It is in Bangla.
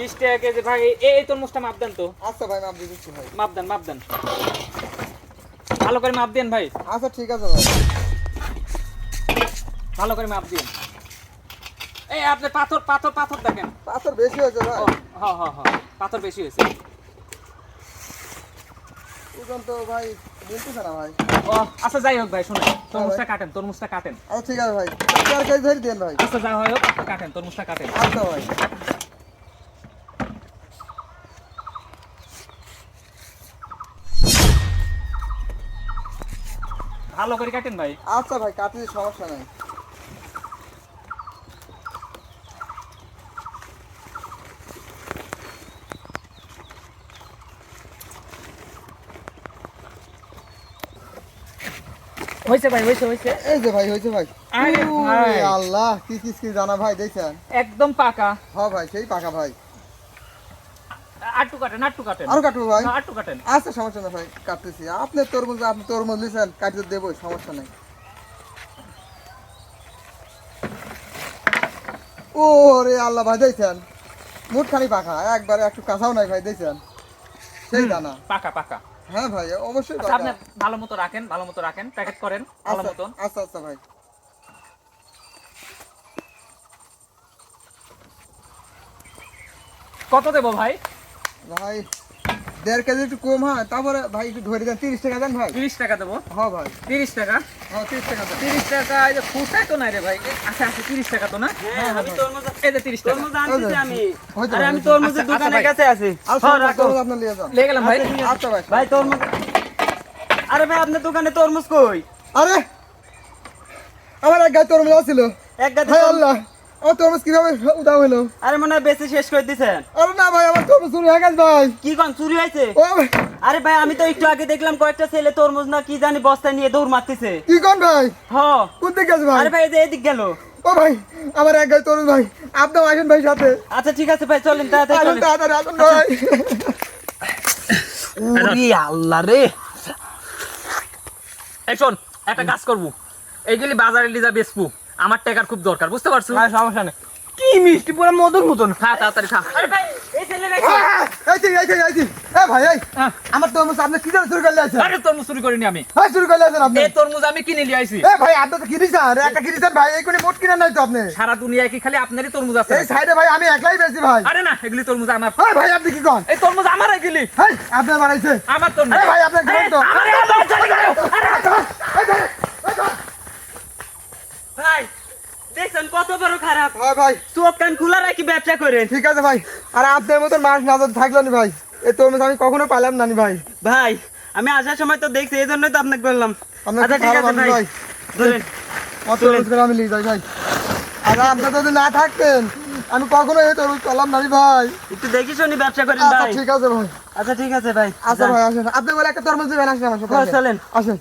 বিশ টাকা কেজি ভাই এই তরমুজটা মাপ দেন তো। আচ্ছা ভাই মাপ দিচ্ছি ভাই। মাপ দেন মাপ দেন। ভালো করে মাপ দেন ভাই। আচ্ছা ঠিক আছে ভাই। ভালো করে মাপ দিন এই আপনি পাথর পাথর পাথর দেখেন। পাথর বেশি হয়েছে ভাই। ও হ হ হ পাথর বেশি হয়েছে। ওজন তো ভাই বলতেছে না ভাই। ও আচ্ছা যাই হোক ভাই শুনুন তরমুজটা কাটেন তরমুজটা কাটেন। আচ্ছা ঠিক আছে ভাই। চার কেজি ধরে দেন ভাই। আচ্ছা যা হয় হোক কাটেন তরমুজটা কাটেন। আচ্ছা ভাই। ভালো করে কাটেন ভাই। আচ্ছা ভাই কাটলে সমস্যা নাই। হয়েছে ভাই এই যে ভাই হয়েছে ভাই। আরে ভাই। আল্লাহ কি কি জানা ভাই দেখছেন? একদম পাকা। হ্যাঁ ভাই সেই পাকা ভাই। আটটু কাটেন আটটু কাটেন। আরও কাটবো ভাই? আটটু কাটেন। আচ্ছা সমস্যা নেই ভাই কাটতেছি। আপনি তরমুজ আপনি তরমুজ লিছেন কাটতে দেবো সমস্যা নেই। ও রে আল্লাহ ভাই দেখছেন? মুঠ খালি একবারে একটু কাঁচাও নাই ভাই দেখছেন? সেই দানা। পাকা পাকা হ্যাঁ ভাই অবশ্যই আচ্ছা আপনি ভালো মতো রাখেন ভালো মতো রাখেন প্যাকেট করেন ভালো আচ্ছা মতন। আচ্ছা আচ্ছা ভাই। কত দেবো ভাই? ভাই দেড় কেজি একটু কম হয় তারপরে ভাই একটু ধরে দেন তিরিশ টাকা দেন ভাই। তিরিশ টাকা দেবো? হ্যাঁ ভাই। তিরিশ টাকা? হ্যাঁ তিরিশ টাকা তিরিশ টাকা এই যে তো নাই রে ভাই। আচ্ছা আচ্ছা তিরিশ টাকা তো না? হ্যাঁ আমি তরমুজ এই যে তিরিশ টাকা। আমি। আরে আমি হয়তো। তরমুজের আচ্ছা, দোকানের আচ্ছা কাছে আছি। হ্যাঁ, রাখো। নিয়ে যান। লেগে গেলাম ভাই। আচ্ছা ভাই ভাই। তরমুজ আরে ভাই আপনার দোকানে তরমুজ কই? আরে আমার এক গায়ে তরমুজ ছিল এক গাছে হায় তরমুজ- আল্লাহ। আমার তরমুজ কীভাবে উদা হইল আরে মনে হয় বেশি শেষ করে দিছেন আরে না ভাই আমার তরমুজ চুরি হয়ে গেছে ভাই। কি কোন চুরি হয়েছে? ও আরে ভাই আমি তো একটু আগে দেখলাম কয়েকটা ছেলে তরমুজ না কি জানি বস্তায় নিয়ে দৌড় মারতেছে। কি কোন ভাই? হ। কোন দিকে গেছে ভাই? আরে ভাই এই গেল। ও ভাই আমার এক গায়ে তরমুজ ভাই। আপনি আসেন ভাই সাথে। আচ্ছা ঠিক আছে ভাই চলেন তাড়াতাড়ি চলেন। তাড়াতাড়ি আসুন ভাই। ওরে আল্লাহ রে। এই শোন একটা কাজ করব। এইগুলি বাজারে লিজা বেচবো। আমার টাকার খুব দরকার বুঝতে পারছ? সমস্যা নেই। কি মিষ্টি পুরো মধুর মতন। খা তাড়াতাড়ি খা আরে ভাই এই ছেলেরা কি? আহ, এই যে, এই যে, এই যে। এ ভাই এই আহ, আমার তরমুজ আপনি কি জন্য চুরি করলে আছেন? আরে তরমুজ চুরি করিনি আমি। হ্যাঁ চুরি করলে আছেন আপনি? এই তরমুজ আমি কিনে নিয়ে আইছি। এ ভাই আপনি তো কিনেছেন একটা কিনেছেন ভাই এই করে মোট কিনে নাই তো আপনি? সারা দুনিয়ায় কি খালি আপনারই তরমুজ আছে? এই সাইডে ভাই আমি একলাই বেশি ভাই। আরে না এগুলি তরমুজ আমার। হ্যাঁ ভাই আপনি কি কন এই তরমুজ আমার এগুলি। হ্যাঁ আপনি বানাইছে আমার তরমুজ। আরে ভাই আপনি ঘুরেন তো। আরে, আমার চলে গেল। এই ধরেন, এই ধরেন। ভাই দেখছেন বড় খারাপ। হ্যাঁ ভাই। চোখ কান খোলা রাখি ব্যবসা করেন। ঠিক আছে ভাই। আর আপনার মতন মানুষ নজর থাকল না ভাই। এই তরমুজ আমি কখনো পাইলাম না ভাই। ভাই আমি আসার সময় তো দেখছি এই জন্যই তো আপনাকে বললাম। আচ্ছা ঠিক আছে ভাই। ভাই। ধরেন। আমার আমি নিয়ে যাই ভাই। আর আপনি যদি না থাকতেন আমি কখনো এই তরমুজ পেলাম না ভাই। একটু দেখি শুনি ব্যবসা করেন আচ্ছা ভাই। ঠিক আছে ভাই। আচ্ছা ঠিক আছে ভাই। আচ্ছা ভাই আসেন। আপনি বলে একটা তরমুজ দেবেন আসেন আমার হ্যাঁ। চলেন। আসেন।